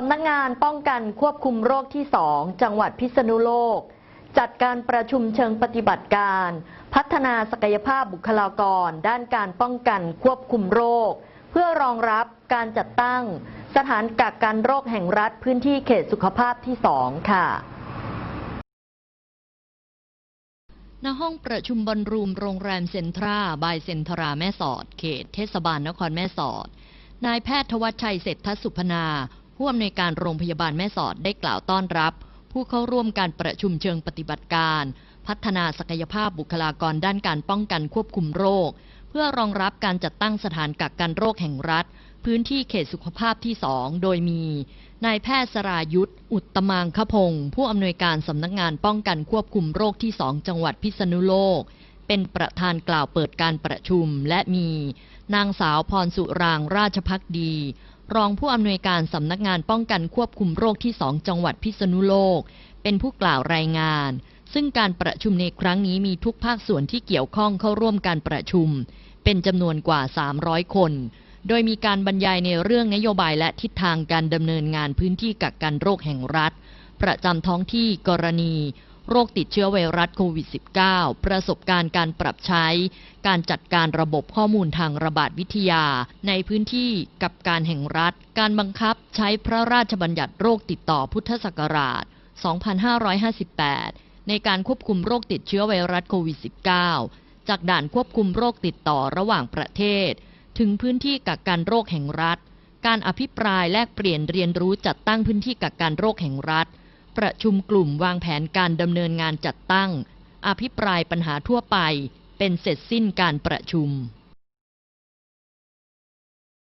สำนักงานป้องกันควบคุมโรคที่ 2 จังหวัดพิษณุโลก จัดการประชุมเชิงปฏิบัติการ พัฒนาศักยภาพบุคลากร ด้านการป้องกันควบคุมโรค เพื่อรองรับการจัดตั้ง สถานกักกันโรคแห่งรัฐพื้นที่เขตสุขภาพที่ 2 ค่ะณห้องประชุมบอลรูมโรงแรมเซ็นทราบายเซ็นทราแม่สอด เขตเทศบาลนครแม่สอด นายแพทย์ทวัชชัยเศรษฐสุพนา ผู้อำนวยการโรงพยาบาลแม่สอดได้กล่าวต้อนรับ ผู้เข้าร่วมการประชุมเชิงปฏิบัติการ พัฒนาศักยภาพบุคลากรด้านการป้องกันควบคุมโรค เพื่อรองรับการจัดตั้งสถานกักกันโรคแห่งรัฐ พื้นที่เขตสุขภาพที่ 2 โดยมีนายแพทย์สรายุทธอุตตมางคพงศ์ผู้อำนวยการสำนักงานป้องกันควบคุมโรคที่ 2 จังหวัดพิษณุโลก เป็นประธานกล่าวเปิดการประชุมและมี นางสาวพรสุรางราชพักดี รองผู้อำนวยการสำนักงานป้องกันควบคุมโรคที่2จังหวัดพิษณุโลก เป็นผู้กล่าวรายงาน ซึ่งการประชุมในครั้งนี้มีทุกภาคส่วนที่เกี่ยวข้องเข้าร่วมการประชุม เป็นจำนวนกว่า 300 คน โดยมีการบรรยายในเรื่องนโยบายและทิศทางการดำเนินงานพื้นที่กักกันโรคแห่งรัฐ ประจำท้องที่กรณี โรคติดเชื้อไวรัสโควิด -19 ประสบการณ์การปรับใช้ การจัดการระบบข้อมูลทางระบาดวิทยา ในพื้นที่กับการแห่งรัฐ การบังคับใช้พระราชบัญญัติโรคติดต่อพุทธศักราช 2558 ในการควบคุมโรคติดเชื้อไวรัสโควิด -19 จากด่านควบคุมโรคติดต่อระหว่างประเทศ ถึงพื้นที่กักกันโรคแห่งรัฐ การอภิปรายแลกเปลี่ยนเรียนรู้จัดตั้งพื้นที่กักกันโรคแห่งรัฐ ประชุมกลุ่มวางแผนการดำเนินงานจัดตั้ง อภิปรายปัญหาทั่วไป เป็นเสร็จสิ้นการประชุม